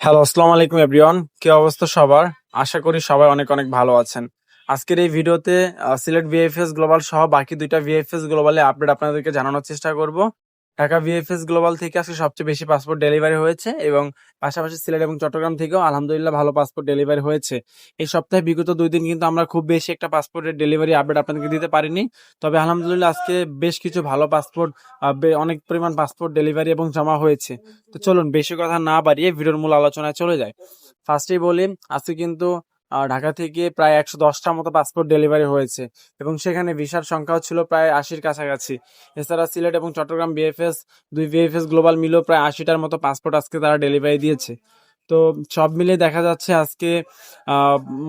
Hello আসসালামু আলাইকুম everyone কি অবস্থা সবার? আশা করি সবাই অনেক অনেক ভালো আছেন। আজকের এই ভিডিওতে সিলেট ভিএফএস গ্লোবাল সহ বাকি দুইটা ভিএফএস গ্লোবালে আপডেট আপনাদেরকে জানানোর চেষ্টা করব। ঢাকা ভিএফএস গ্লোবাল থেকে আজকে সবচেয়ে বেশি পাসপোর্ট ডেলিভারি হয়েছে এবং পাশাপাশি সিলেট এবং চট্টগ্রাম থেকেও আলহামদুলিল্লাহ ভালো পাসপোর্ট ডেলিভারি হয়েছে। এই সপ্তাহে বিগত দুই দিন কিন্তু আমরা খুব বেশি একটা পাসপোর্টের ডেলিভারি আপডেট আপনাদেরকে দিতে পারিনি। তবে আলহামদুলিল্লাহ আজকে বেশ কিছু ভালো পাসপোর্ট অনেক পরিমাণ পাসপোর্ট ডেলিভারি এবং জমা হয়েছে। তো চলুন, বেশি কথা না বাড়িয়ে ভিডিওর মূল আলোচনায় চলে যায় ফার্স্টেই বলি, আজকে কিন্তু ঢাকা থেকে প্রায় একশো দশটার মতো পাসপোর্ট ডেলিভারি হয়েছে। এবং সেখানে ভিসার সংখ্যাও ছিল প্রায় আশির কাছাকাছি। এছাড়া সিলেট এবং চট্টগ্রাম বিএফএস দুই বিএফএস গ্লোবাল মিলেও প্রায় আশিটার মতো পাসপোর্ট আজকে তারা ডেলিভারি দিয়েছে। তো সব মিলিয়ে দেখা যাচ্ছে আজকে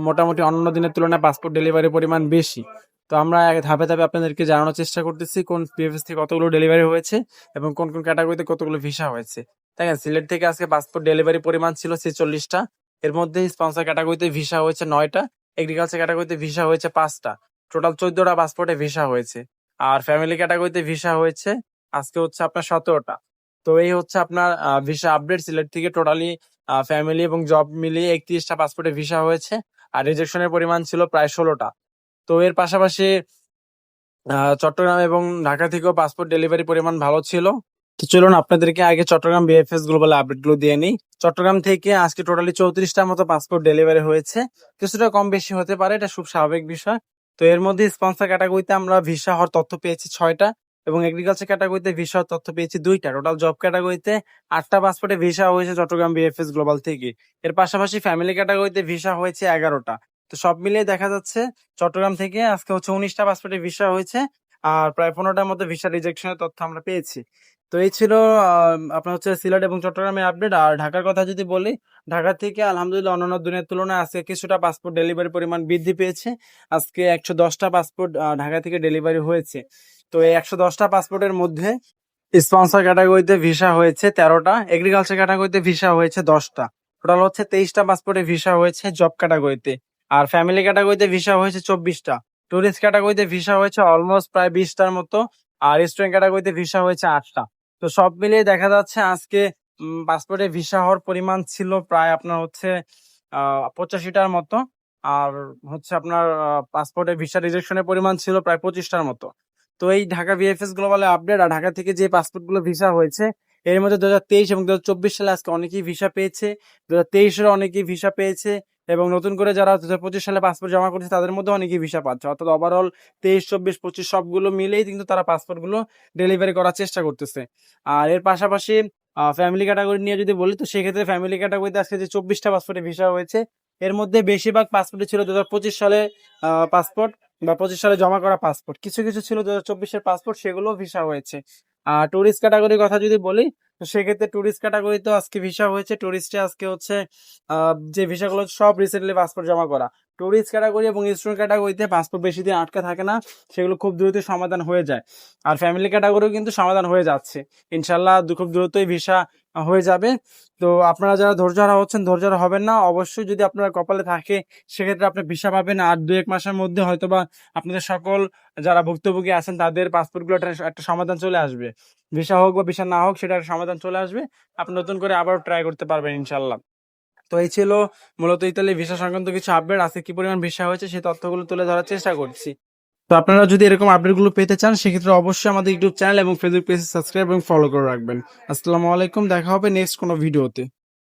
মোটামুটি অন্য দিনের তুলনায় পাসপোর্ট ডেলিভারি পরিমাণ বেশি। তো আমরা ধাপে ধাপে আপনাদেরকে জানানোর চেষ্টা করতেছি কোন বিএফএস থেকে কতগুলো ডেলিভারি হয়েছে এবং কোন কোন ক্যাটাগরিতে কতগুলো ভিসা হয়েছে। দেখেন, সিলেট থেকে আজকে পাসপোর্ট ডেলিভারি পরিমাণ ছিল ছেচল্লিশটা। এর মধ্যে স্পন্সর ক্যাটাগরিতে ভিসা হয়েছে নয়টা এগ্রিকালচার ক্যাটাগরিতে ভিসা হয়েছে পাঁচটা। টোটাল চোদ্দটা পাসপোর্টে ভিসা হয়েছে। আর ফ্যামিলি ক্যাটাগরিতে ভিসা হয়েছে আজকে হচ্ছে আপনার সতেরোটা। তো এই হচ্ছে আপনার ভিসা আপডেট সিলেট থেকে টোটালি ফ্যামিলি এবং জব মিলিয়ে একত্রিশটা পাসপোর্টে ভিসা হয়েছে। আর রিজেকশনের পরিমাণ ছিল প্রায় ষোলোটা। তো এর পাশাপাশি চট্টগ্রাম এবং ঢাকা থেকেও পাসপোর্ট ডেলিভারি পরিমাণ ভালো ছিল। তো চলুন আপনাদেরকে আগে চট্টগ্রাম বিএফএস গ্লোবাল আপডেটগুলো দিয়ে নিই। চট্টগ্রাম থেকে আজকে টোটালি চৌত্রিশটার মতো পাসপোর্ট ডেলিভারি হয়েছে। কিছুটা কম বেশি হতে পারে, এটা খুব স্বাভাবিক বিষয়। তো এর মধ্যে স্পন্সর ক্যাটাগরিতে আমরা ভিসা হওয়ার তথ্য পেয়েছি ছয়টা এবং এগ্রিকালচার ক্যাটাগরিতে ভিসা হওয়ার তথ্য পেয়েছি দুইটা। টোটাল জব ক্যাটাগরিতে আটটা পাসপোর্টে ভিসা হয়েছে চট্টগ্রাম বিএফএস গ্লোবাল থেকে। এর পাশাপাশি ফ্যামিলি ক্যাটাগরিতে ভিসা হয়েছে এগারোটা। তো সব মিলিয়ে দেখা যাচ্ছে চট্টগ্রাম থেকে আজকে হচ্ছে উনিশটা পাসপোর্টে ভিসা হয়েছে। আর প্রায় পনেরোটার মধ্যে ভিসা রিজেকশনের তথ্য আমরা পেয়েছি। তো এই ছিল আপনার হচ্ছে সিলেট এবং চট্টগ্রামের আপডেট আর ঢাকার কথা যদি বলি, ঢাকা থেকে আলহামদুলিল্লাহ অন্যান্য দিনের তুলনায় আজকে কিছুটা পাসপোর্ট ডেলিভারি পরিমাণ বৃদ্ধি পেয়েছে। আজকে একশো দশটা পাসপোর্ট ঢাকা থেকে ডেলিভারি হয়েছে। তো এই একশো দশটা পাসপোর্টের মধ্যে স্পন্সর ক্যাটাগরিতে ভিসা হয়েছে তেরোটা এগ্রিকালচার ক্যাটাগরিতে ভিসা হয়েছে দশটা। টোটাল হচ্ছে তেইশটা পাসপোর্টে ভিসা হয়েছে জব ক্যাটাগরিতে আর ফ্যামিলি ক্যাটাগরিতে ভিসা হয়েছে চব্বিশটা। টুরিস্ট ক্যাটাগরিতে ভিসা হয়েছে অলমোস্ট প্রায় বিশটার মতো, আর রেস্টুরেন্ট ক্যাটাগরিতে ভিসা হয়েছে আটটা। তো সব মিলিয়ে দেখা যাচ্ছে আজকে পাসপোর্টে ভিসা হওয়ার পরিমাণ ছিল প্রায় আপনার হচ্ছে পঁচাশিটার মতো, আর হচ্ছে আপনার পাসপোর্টে ভিসা রিজেকশনের পরিমাণ ছিল প্রায় পঁচিশটার মতো। তো এই ঢাকা বিএফএস গ্লোবালে আপডেট আর ঢাকা থেকে যে পাসপোর্টগুলো ভিসা হয়েছে এর মধ্যে দু হাজার তেইশ এবং দু হাজার চব্বিশ সালে আজকে অনেকেই ভিসা পেয়েছে। দু হাজার অনেকেই ভিসা পেয়েছে এবং নতুন করে যারা দু হাজার পঁচিশ সালে পাসপোর্ট জমা করেছে, তাদের মধ্যে অনেকেই ভিসা পাচ্ছে। অর্থাৎ ওভারঅল তেইশ, চব্বিশ, পঁচিশ সবগুলো মিলেই কিন্তু তারা পাসপোর্টগুলো ডেলিভারি করার চেষ্টা করতেছে। আর এর পাশাপাশি ফ্যামিলি ক্যাটাগরি নিয়ে যদি বলি, তো সেক্ষেত্রে ফ্যামিলি ক্যাটাগরিতে আজকে যে চব্বিশটা পাসপোর্টে ভিসা হয়েছে, এর মধ্যে বেশিরভাগ পাসপোর্টে ছিল দু হাজার পঁচিশ সালে পাসপোর্ট বা পঁচিশ সালে জমা করা পাসপোর্ট কিছু কিছু ছিল দু হাজার চব্বিশের পাসপোর্ট সেগুলো ভিসা হয়েছে। আর টুরিস্ট ক্যাটাগরির কথা যদি বলি, তো সেক্ষেত্রে টুরিস্ট ক্যাটাগরিতে আজকে ভিসা হয়েছে। টুরিস্টে আজকে হচ্ছে যে ভিসাগুলো সব রিসেন্টলি পাসপোর্ট জমা করা। টুরিস্ট ক্যাটাগরি এবং স্টুডেন্ট ক্যাটাগরিতে পাসপোর্ট বেশি দিন আটকা থাকে না, সেগুলো খুব দ্রুত সমাধান হয়ে যায়। আর ফ্যামিলি ক্যাটাগরিও কিন্তু সমাধান হয়ে যাচ্ছে। ইনশাল্লাহ খুব দ্রুতই ভিসা হয়ে যাবে। তো আপনারা যারা ধৈর্য হারা হচ্ছেন, ধৈর্য হারা হবেন না। অবশ্যই যদি আপনারা কপালে থাকে, সেক্ষেত্রে আপনি ভিসা পাবেন। আর দু এক মাসের মধ্যে হয়তোবা আপনাদের সকল যারা ভুক্তভোগী আছেন, তাদের পাসপোর্টগুলো একটা একটা সমাধান চলে আসবে। ভিসা হোক বা ভিসা না হোক, সেটার সমাধান চলে আসবে। আপনি নতুন করে আবার ট্রাই করতে পারবেন ইনশাল্লাহ তো এই ছিল মূলত ইতালি ভিসা সংক্রান্ত কিছু আপডেট আজকে কি পরিমাণ ভিসা হয়েছে সেই তথ্যগুলো তুলে ধরার চেষ্টা করছি। তো আপনারা যদি এরকম আপডেটগুলো পেতে চান, সেক্ষেত্রে অবশ্যই আমাদের ইউটিউব চ্যানেল এবং ফেসবুক পেজ সাবস্ক্রাইব এবং ফলো করে রাখবেন। আসসালামু আলাইকুম, দেখা হবে নেক্সট কোনো ভিডিওতে